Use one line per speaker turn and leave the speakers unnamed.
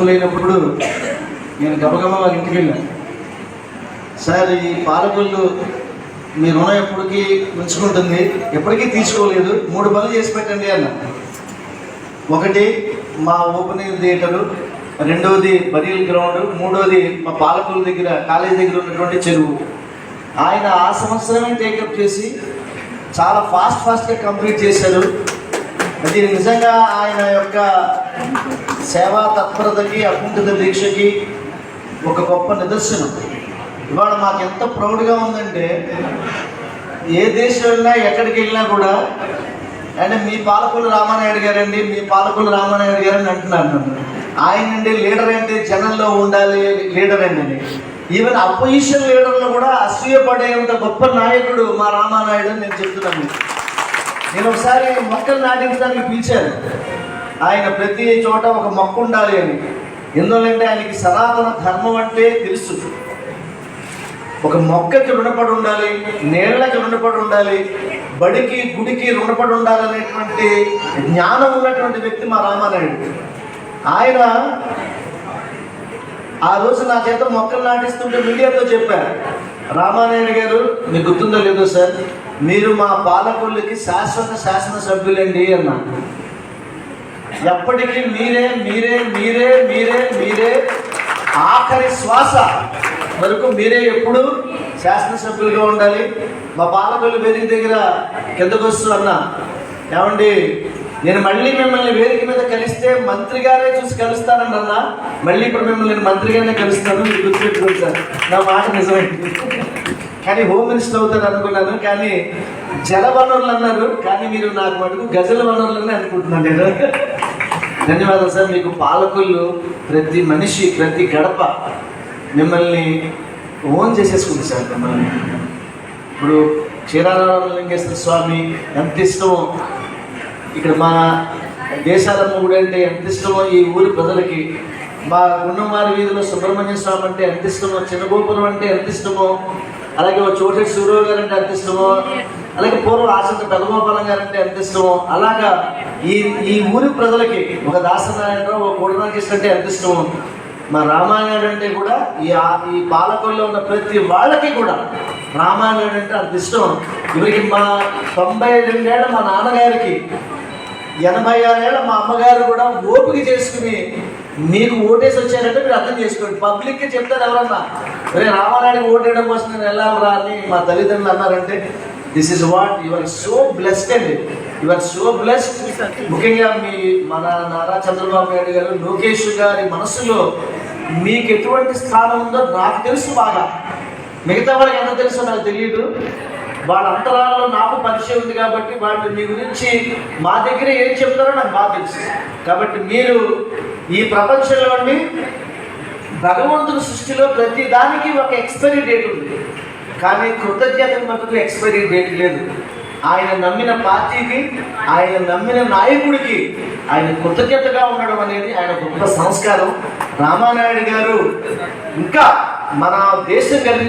సభ్యులైనప్పుడు నేను గబగబా వాళ్ళ ఇంటికి వెళ్ళాను సార్ ఈ పాలకొల్లు మీ రుణం ఎప్పటికీ ఉంచుకుంటుంది. ఎప్పటికీ తీసుకోలేదు. మూడు పనులు చేసి పెట్టండి అన్న. ఒకటి మా ఓపెనింగ్ థియేటరు. రెండవది బరియల్ గ్రౌండ్. మూడవది మా పాలకొల్లు దగ్గర కాలేజ్ దగ్గర ఉన్నటువంటి చెరువు. ఆయన ఆ సంవత్సరమే టేకప్ చేసి చాలా ఫాస్ట్ ఫాస్ట్గా కంప్లీట్ చేశారు. అది నిజంగా ఆయన యొక్క సేవా తత్పరతకి అకుంఠిత దీక్షకి ఒక గొప్ప నిదర్శనం. ఇవాళ మాకు ఎంత ప్రౌడ్గా ఉందంటే ఏ దేశం వెళ్ళినా ఎక్కడికి వెళ్ళినా కూడా అంటే మీ పాలకులు రామానాయుడు గారండి మీ పాలకులు రామానాయుడు గారు అని అంటున్నారు నన్ను. ఆయన అండి లీడర్ అంటే జనంలో ఉండాలి లీడర్ అండి. ఈవెన్ అపోజిషన్ లీడర్లు కూడా అసూయపడేంత గొప్ప నాయకుడు మా రామానాయుడు అని నేను చెప్తున్నాను. నేను ఒకసారి మొక్కలు నాటించడానికి పిలిచాను. ఆయన ప్రతి చోట ఒక మొక్క ఉండాలి అని. ఎందుకంటే ఆయనకి సనాతన ధర్మం అంటే తెలుసు. ఒక మొక్కకి రుణపడి ఉండాలి నీళ్ళకి రుణపడి ఉండాలి బడికి గుడికి రుణపడి ఉండాలనేటువంటి జ్ఞానం ఉన్నటువంటి వ్యక్తి మా రామానాయుడు. ఆయన ఆ రోజు నా చేత మొక్కలు నాటిస్తుంటే మీడియాతో చెప్పారు రామానాయుడు గారు మీకు గుర్తుందో లేదో సార్ మీరు మా పాలకొల్లుకి శాశ్వత శాసన సభ్యులండి అన్నారు ఎప్పటికీ మీరే మీరే మీరే మీరే మీరే ఆఖరి శ్వాస వరకు మీరే ఎప్పుడు శాసనసభ్యులుగా ఉండాలి. మా పాలకులు వేదిక దగ్గర కిందకు వస్తున్నా ఏమండి నేను మళ్ళీ మిమ్మల్ని వేదిక మీద కలిస్తే మంత్రి గారే చూసి కలుస్తానండి అన్న మళ్ళీ ఇప్పుడు మిమ్మల్ని నేను మంత్రిగానే కలుస్తాను మీరు గుర్తుపెట్టుకోండి సార్. నా మాట నిజమైంది కానీ హోమ్ మినిస్టర్ అవుతారు అనుకున్నాను కానీ జల వనరులు అన్నారు కానీ మీరు నాకు మటుకు గజల వనరులనే అనుకుంటున్నాను నేను. ధన్యవాదాలు సార్. మీకు పాలకులు ప్రతి మనిషి ప్రతి గడప మిమ్మల్ని ఓన్ చేసేసుకుంది సార్ మిమ్మల్ని. ఇప్పుడు క్షీరారామలింగేశ్వర స్వామి ఎంత ఇష్టమో ఇక్కడ మా దేశాలమ్మ గుడి అంటే ఎంత ఇష్టమో ఈ ఊరి ప్రజలకి మా గుండమారి వీధిలో సుబ్రహ్మణ్య స్వామి అంటే ఎంత ఇష్టమో చిన్నగోపురం అంటే ఎంత ఇష్టమో అలాగే ఓ చోటేటి సూర్యరావు గారు అంటే ఎంత ఇష్టమో అలాగే పూర్వం ఆసంత పెదగోపాలం గారు అంటే ఎంత ఇష్టమో అలాగా ఈ ఈ ఊరి ప్రజలకి ఒక దాసనారాయణరావు ఒక కోడినాకృష్ణ అంటే ఎంత ఇష్టమో మా రామాయణుడు అంటే కూడా ఈ ఈ పాలకుల్లో ఉన్న ప్రతి వాళ్ళకి కూడా రామాయణుడు అంటే అంత ఇష్టం. ఇవరికి మా తొంభై రెండేళ్ళ మా నాన్నగారికి ఎనభై ఆరేళ్ళ మా అమ్మగారు కూడా ఓపిక చేసుకుని మీకు ఓటేసి వచ్చారంటే మీరు అర్థం చేసుకోండి. పబ్లిక్కి చెప్తారు ఎవరన్నా రే రామారాయణకి ఓటేయడం కోసం నేను వెళ్ళాలరా అని మా తల్లిదండ్రులు అన్నారంటే this is what you are so blessed అండి యు ఆర్ సో బ్లెస్డ్ ముఖ్యంగా మీ మన నారా చంద్రబాబు నాయుడు గారు లోకేష్ గారి మనసులో మీకు ఎటువంటి స్థానం ఉందో నాకు తెలుసు బాగా. మిగతా వాళ్ళకి ఎంత తెలుసో నాకు తెలియదు వాళ్ళ అంతరాలలో నాకు పరిచయం ఉంది కాబట్టి వాళ్ళు మీ గురించి మా దగ్గర ఏం చెప్తారో నాకు బాగా తెలుసు. కాబట్టి మీరు ఈ ప్రపంచంలో అండి భగవంతుని సృష్టిలో ప్రతి దానికి ఒక ఎక్స్పైరీ డేట్ ఉంది. కానీ కృతజ్ఞతలు మటుకు ఎక్స్పైరీ డేట్ లేదు. ఆయన నమ్మిన పార్టీకి ఆయన నమ్మిన నాయకుడికి ఆయన కృతజ్ఞతగా ఉండడం అనేది ఆయన గొప్ప సంస్కారం. రామానాయుడు గారు ఇంకా మన దేశం కలిగి